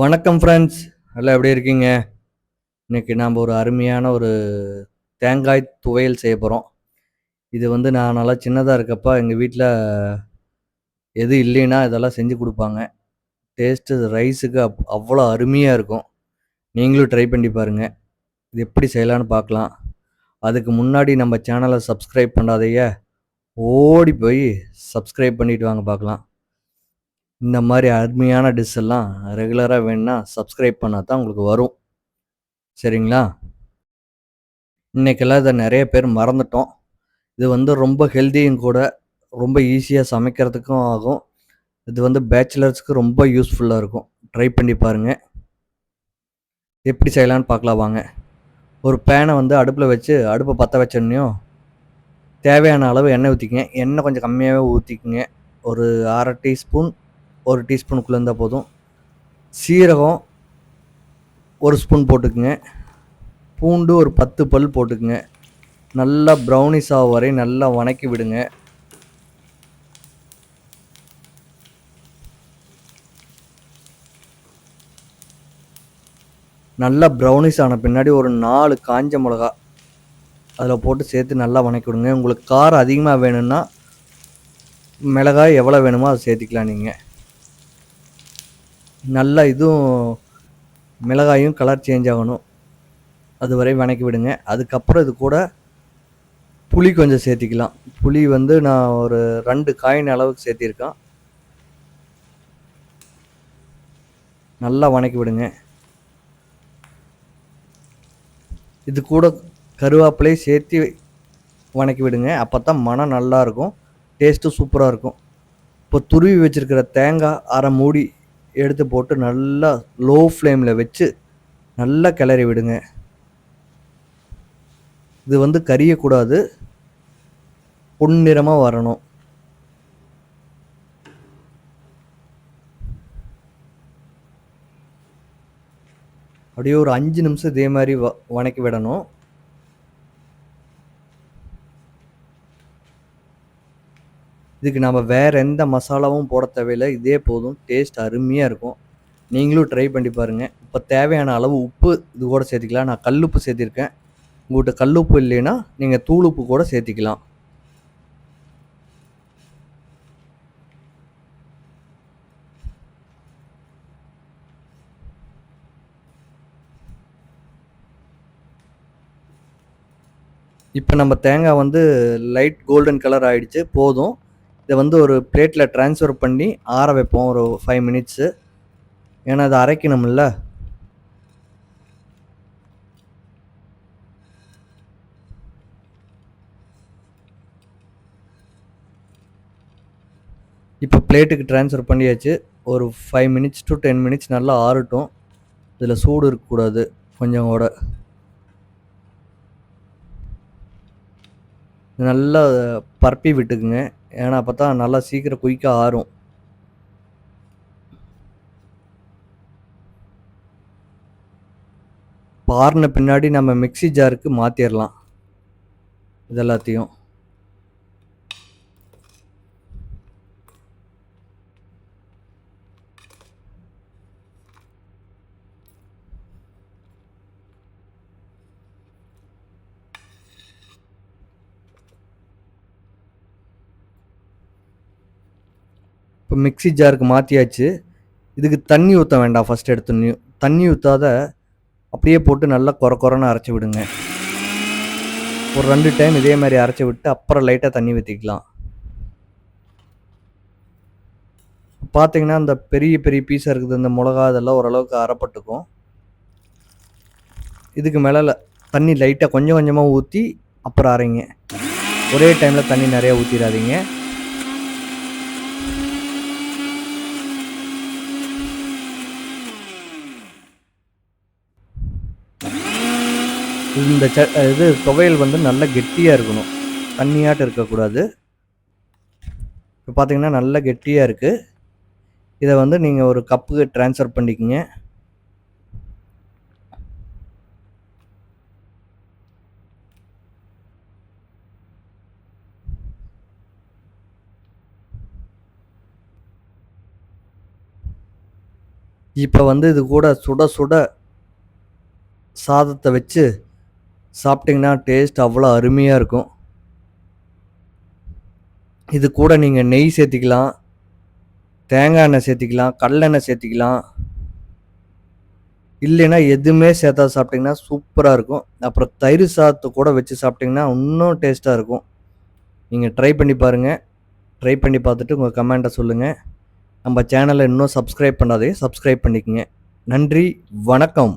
வணக்கம் ஃப்ரெண்ட்ஸ் எல்லாம் எப்படி இருக்கீங்க? இன்னைக்கு நாம் ஒரு அருமையான ஒரு தேங்காய் துவையல் செய்ய போகிறோம் இது வந்து நான் நல்லா சின்னதாக இருக்கப்போ எங்கள் வீட்டில் எது இல்லைன்னா இதெல்லாம் செஞ்சு கொடுப்பாங்க. டேஸ்ட்டு ரைஸுக்கு அப் அவ்வளோ அருமையாக இருக்கும். நீங்களும் ட்ரை பண்ணி பாருங்கள் இது எப்படி செய்யலான்னு பார்க்கலாம். அதுக்கு முன்னாடி நம்ம சேனலை சப்ஸ்கிரைப் பண்ணாதைய ஓடி போய் சப்ஸ்கிரைப் பண்ணிவிட்டு வாங்க பார்க்கலாம். இந்த மாதிரி அருமையான டிஷ் எல்லாம் ரெகுலராக வேணும்னா சப்ஸ்கிரைப் பண்ணால் தான் உங்களுக்கு வரும். சரிங்களா? இன்னைக்கெல்லாம் இதை நிறைய பேர் மறந்துட்டோம். இது வந்து ரொம்ப ஹெல்த்தியும் கூட ரொம்ப ஈஸியாக சமைக்கிறதுக்கும் ஆகும். இது வந்து பேச்சுலர்ஸ்க்கு ரொம்ப யூஸ்ஃபுல்லாக இருக்கும். ட்ரை பண்ணி பாருங்கள் எப்படி செய்யலான்னு பார்க்கலாம் வாங்க. ஒரு பேனை வந்து அடுப்பில் வச்சு அடுப்பை பற்ற வச்சோன்னையும் தேவையான அளவு எண்ணெய் ஊற்றிக்கங்க எண்ணெய் கொஞ்சம் கம்மியாகவே ஊற்றிக்குங்க ஒரு அரை டீஸ்பூன் ஒரு டீஸ்பூனுக்குள்ளே இருந்தால் போதும். சீரகம் ஒரு ஸ்பூன் போட்டுக்குங்க. பூண்டு ஒரு பத்து பல் போட்டுக்குங்க. நல்லா ப்ரௌனிஸ் ஆக வரை நல்லா வணக்கி விடுங்க. நல்லா ப்ரௌனிஸ் ஆன பின்னாடி ஒரு நாலு காஞ்ச மிளகா அதில் போட்டு சேர்த்து நல்லா வணக்கி விடுங்க. உங்களுக்கு காரம் அதிகமாக வேணும்னா மிளகாய் எவ்வளோ வேணுமோ அதை சேர்த்திக்கலாம் நீங்கள் நல்லா இதுவும் மிளகாயும் கலர் சேஞ்ச் ஆகணும். அது வரை வணக்கி விடுங்க. அதுக்கப்புறம் இது கூட புளி கொஞ்சம் சேர்த்திக்கலாம். புளி வந்து நான் ஒரு ரெண்டு காயின் அளவுக்கு சேர்த்திருக்கேன். நல்லா வணக்கி விடுங்க. இது கூட கருவேப்பிலையை சேர்த்து வணக்கி விடுங்க. அப்போ தான் மனம் நல்லாயிருக்கும் டேஸ்ட்டும் சூப்பராக இருக்கும். இப்போ துருவி வச்சுருக்கிற தேங்காய் அரை மூடி எடுத்து போட்டு நல்லா லோ ஃப்ளேமில் வச்சு நல்லா கிளறி விடுங்க. இது வந்து கரியக்கூடாது. பொன்னிறமாக வரணும். அப்படியே ஒரு அஞ்சு நிமிஷம் இதே மாதிரி வ வணக்கி விடணும். இதுக்கு நம்ம வேறு எந்த மசாலாவும் போட தேவையில்லை. இதே போதும். டேஸ்ட் அருமையாக இருக்கும். நீங்களும் ட்ரை பண்ணி பாருங்கள் இப்போ தேவையான அளவு உப்பு இது கூட சேர்த்திக்கலாம். நான் கல்லுப்பு சேர்த்திருக்கேன். உங்கள்கிட்ட கல்லுப்பு இல்லைன்னா நீங்கள் தூளுப்பு கூட சேர்த்திக்கலாம். இப்போ நம்ம தேங்காய் வந்து லைட் கோல்டன் கலர் ஆகிடுச்சு போதும். இதை வந்து ஒரு பிளேட்டில் ட்ரான்ஸ்ஃபர் பண்ணி ஆற வைப்போம் ஒரு ஃபைவ் மினிட்ஸு ஏன்னா அதை அரைக்கணும்ல. இப்போ பிளேட்டுக்கு ட்ரான்ஸ்ஃபர் பண்ணியாச்சு. ஒரு five minutes to ten minutes நல்லா ஆறட்டும். இதில் சூடு இருக்கக்கூடாது கொஞ்சம் கூட. நல்லா பரப்பி விட்டுக்குங்க. ஏன்னா அப்போ தான் நல்லா சீக்கிரம் குயிக்காக ஆறும். ஆறின பின்னாடி நம்ம மிக்சி ஜாருக்கு மாற்றிடலாம் இது இப்போ மிக்சி ஜாருக்கு மாற்றியாச்சு இதுக்கு தண்ணி ஊற்ற வேண்டாம் ஃபஸ்ட் எடுத்து. தண்ணி ஊற்றாத அப்படியே போட்டு நல்லா குறை குறைன்னு அரைச்சி விடுங்க. ஒரு ரெண்டு டைம் இதே மாதிரி அரைச்சி விட்டு அப்புறம் லைட்டாக தண்ணி ஊற்றிக்கலாம் பார்த்தீங்கன்னா அந்த பெரிய பெரிய பீஸாக இருக்குது. இந்த மிளகா இதெல்லாம் ஓரளவுக்கு அரைப்பட்டுக்கும். இதுக்கு மேலே தண்ணி லைட்டாக கொஞ்சம் கொஞ்சமாக ஊற்றி அப்புறம் அரைங்க. ஒரே டைமில் தண்ணி நிறையா ஊற்றிடாதீங்க இந்த ச இது துவையல் வந்து நல்லா கெட்டியாக இருக்கணும். தண்ணியாட்டம் இருக்கக்கூடாது. இப்போ பார்த்தீங்கன்னா நல்லா கெட்டியாக இருக்குது இதை வந்து நீங்கள் ஒரு கப்புக்கு ட்ரான்ஸ்ஃபர் பண்ணிக்கிங்க. இப்போ வந்து இது கூட சுட சுட சாதத்தை வச்சு சாப்பிட்டிங்கன்னா டேஸ்ட் அவ்வளோ அருமையாக இருக்கும். இது கூட நீங்கள் நெய் சேர்த்திக்கலாம் தேங்காய் எண்ணெய் சேர்த்திக்கலாம் கடலெண்ணெய் சேர்த்திக்கலாம். இல்லைன்னா எதுவுமே சேர்த்தா சாப்பிட்டிங்கன்னா சூப்பராக இருக்கும். அப்புறம் தயிர் சாதத்தை கூட வச்சு சாப்பிட்டிங்கன்னா இன்னும் டேஸ்ட்டாக இருக்கும். நீங்கள் ட்ரை பண்ணி பாருங்கள் ட்ரை பண்ணி பார்த்துட்டு உங்கள் கமெண்ட்டை சொல்லுங்கள் நம்ம சேனலை இன்னும் சப்ஸ்கிரைப் பண்ணாதே சப்ஸ்கிரைப் பண்ணிக்கோங்க. நன்றி வணக்கம்.